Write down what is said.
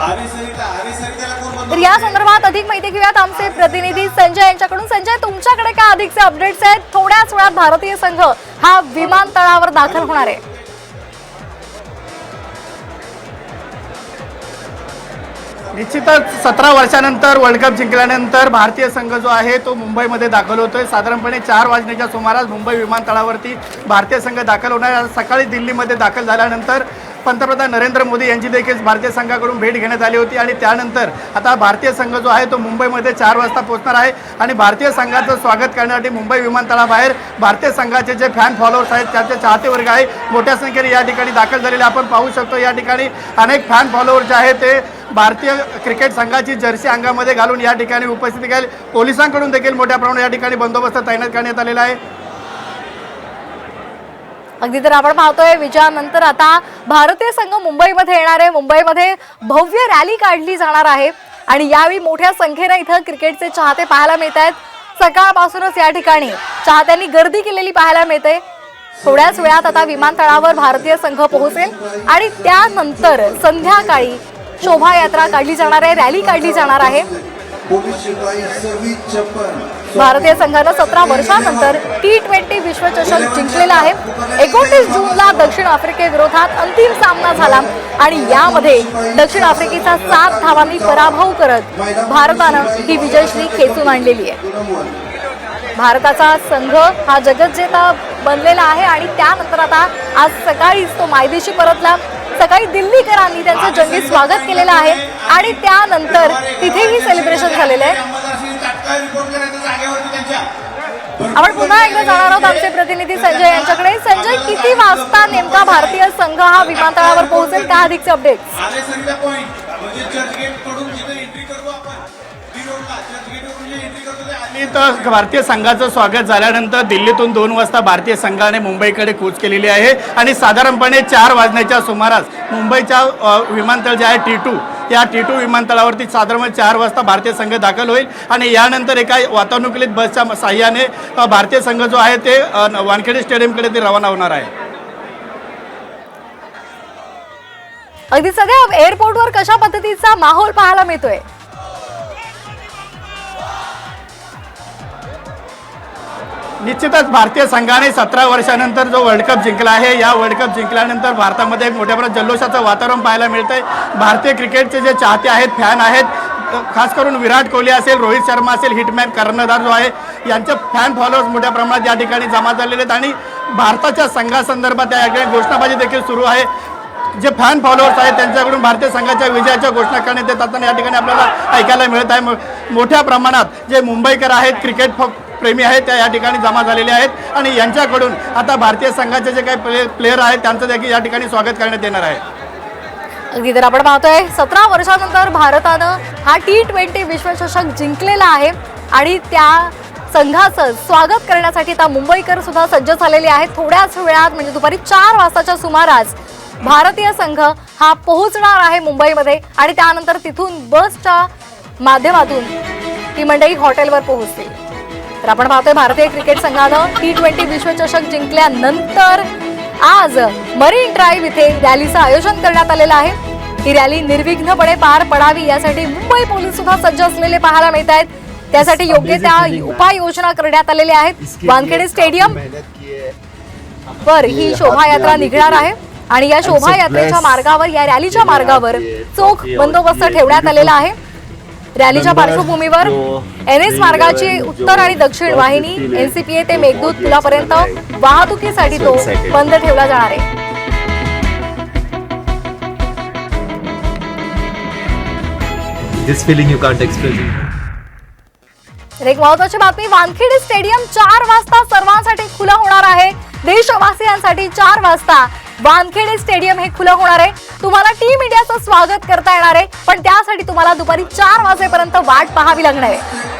तर या संदर्भात अधिक माहिती घेऊयात आमचे प्रतिनिधी संजय यांच्याकडून. संजय तुमच्याकडे काय अधिकचे अपडेट्स आहेत? थोड्याच वेळात भारतीय संघ हा विमानतळावर दाखल होणार आहे. निश्चितच सतरा वर्षानंतर वर्ल्ड कप जिंकल्यानंतर भारतीय संघ जो आहे तो मुंबईमध्ये दाखल होतोय. साधारणपणे चार वाजण्याच्या सुमारास मुंबई विमानतळावरती भारतीय संघ दाखल होणार सकाळी दिल्लीमध्ये दाखल झाल्यानंतर पंतप्रधान नरेंद्र मोदी यांची देखील भारतीय संघाकडून भेट घेण्यात आली होती आणि त्यानंतर आता भारतीय संघ जो आहे तो मुंबईमध्ये चार वाजता पोहोचणार आहे आणि भारतीय संघाचं स्वागत करण्यासाठी मुंबई विमानतळाबाहेर भारतीय संघाचे जे फॅन फॉलोअर्स आहेत त्याचे चाहते वर्ग आहे मोठ्या संख्येने या ठिकाणी दाखल झालेले आपण पाहू शकतो. या ठिकाणी अनेक फॅन फॉलोअर्स जे आहेत ते भारतीय क्रिकेट संघाची जर्सी अंगामध्ये घालून या ठिकाणी उपस्थिती केली पोलिसांकडून देखील मोठ्या प्रमाणात या ठिकाणी बंदोबस्त तैनात करण्यात आलेला आहे. अगदी तर आपण पाहतोय विजयानंतर आता भारतीय संघ मुंबईमध्ये येणार आहे. मुंबईमध्ये भव्य रॅली काढली जाणार आहे. आणि यावेळी मोठ्या संख्येनं इथं क्रिकेटचे चाहते पाहायला मिळत आहेत. सकाळपासूनच या ठिकाणी चाहत्यांनी गर्दी केलेली पाहायला मिळते. थोड्याच वेळात आता विमानतळावर भारतीय संघ पोहोचेल. आणि त्यानंतर संध्याकाळी शोभायात्रा काढली जाणार आहे रॅली काढली जाणार आहे. भारतीय संघानं सतरा वर्षांनंतर टी ट्वेंटी विश्वचषक जिंकलेला आहे. एकोणतीस जूनला दक्षिण आफ्रिकेविरोधात अंतिम सामना झाला आणि यामध्ये दक्षिण आफ्रिकेचा सात धावांनी पराभव करत भारतानं ही विजयश्री खेचून आणलेली आहे. भारताचा संघ हा जगज्जेता बनलेला आहे आणि त्यानंतर आता आज सकाळीच तो मायदेशी परतला. सकाळी दिल्लीकरांनी त्यांचं जंगी स्वागत केलेलं आहे. आणि त्यानंतर तिथेही सेलिब्रेशन झालेलं आहे. आपण पुन्हा एकदा जाणार आहोत आमचे प्रतिनिधी संजय यांच्याकडे. संजय किती वाजता नेमका भारतीय संघ हा विमानतळावर पोहोचेल? का अधिकचे अपडेट्स करतो तर भारतीय संघाचं स्वागत झाल्यानंतर दिल्लीतून दोन वाजता भारतीय संघाने मुंबईकडे कूच केलेली आहे. आणि साधारणपणे चार वाजण्याच्या सुमारास मुंबईच्या विमानतळ जे आहे टी टू या टी टू विमानतळावरती साधारण चार वाजता भारतीय संघ दाखल होईल. आणि यानंतर एका वातानुकूलित बसच्या साह्याने भारतीय संघ जो आहे ते वानखेडे स्टेडियमकडे ते रवाना होणार आहे. अगदी सगळ्या एअरपोर्टवर कशा पद्धतीचा माहोल पाहायला मिळतोय? निश्चितच भारतीय संघाने सतरा वर्षानंतर जो वर्ल्ड कप जिंकला आहे या वर्ल्ड कप जिंकल्यानंतर भारतामध्ये एक मोठ्या प्रमाणात जल्लोषाचं वातावरण पाहायला मिळतंय. भारतीय क्रिकेटचे जे चाहते आहेत फॅन आहेत खास करून विराट कोहली असेल रोहित शर्मा असेल हिटमॅन कर्णधार जो आहे यांचे फॅन फॉलोअर्स मोठ्या प्रमाणात या ठिकाणी जमा झालेले आहेत. आणि भारताच्या संघासंदर्भात या ठिकाणी घोषणाबाजी देखील सुरू आहे. जे फॅन फॉलोअर्स आहेत त्यांच्याकडून भारतीय संघाच्या विजयाच्या घोषणा करण्यात येत असताना या ठिकाणी आपल्याला ऐकायला मिळत आहे. मो- मोठ्या प्रमाणात जे मुंबईकर आहेत क्रिकेट फ- प्रेमी आहेत त्या या ठिकाणी जमा झालेल्या आहेत. आणि यांच्याकडून आता भारतीय संघाचे जे काही प्ले प्लेअर आहेत त्यांचं देखील या ठिकाणी स्वागत करण्यात येणार आहे. अगदी तर आपण पाहतोय सतरा वर्षानंतर भारतानं हा टी ट्वेंटी विश्वचषक जिंकलेला आहे. आणि त्या संघाचं स्वागत करण्यासाठी आता मुंबईकर सुद्धा सज्ज झालेले आहेत. थोड्याच वेळात म्हणजे दुपारी चार वाजताच्या सुमारास भारतीय संघ हा पोहोचणार आहे मुंबईमध्ये. आणि त्यानंतर तिथून बसच्या माध्यमातून ही मंडळी हॉटेलवर पोहोचतील तर आपण पाहतोय भारतीय क्रिकेट संघानं टी ट्वेंटी विश्वचषक जिंकल्यानंतर आज मरीन ड्राईव्ह इथे रॅलीचं आयोजन करण्यात आलेलं आहे. ही रॅली निर्विघ्नपणे पार पडावी यासाठी मुंबई पोलीस सुद्धा सज्ज असलेले पाहायला मिळत आहेत. त्यासाठी योग्य त्या उपाययोजना करण्यात आलेल्या आहेत. वानखेडे स्टेडियम वर ही शोभायात्रा निघणार आहे. आणि या शोभायात्रेच्या मार्गावर या रॅलीच्या मार्गावर चोख बंदोबस्त ठेवण्यात आलेला आहे. रॅलीच्या पार्श्वभूमीवर एन एस मार्गाची उत्तर आणि दक्षिण वाहिनी एनसीपीए ते मेघदूत पुलापर्यंत वाहतुकीसाठी तो बंद ठेवला जाणार आहे. This feeling you can't explain. एक महत्वाची बातमी वानखेडे स्टेडियम चार वाजता सर्वांसाठी खुलं होणार आहे. देशवासियांसाठी चार वाजता. वानखेडे स्टेडियम हे खुलं होणार आहे. तुम्हाला टीम इंडियाचं स्वागत करता येणार आहे. पण त्यासाठी तुम्हाला दुपारी चार वाजेपर्यंत वाट पाहावी लागणार आहे.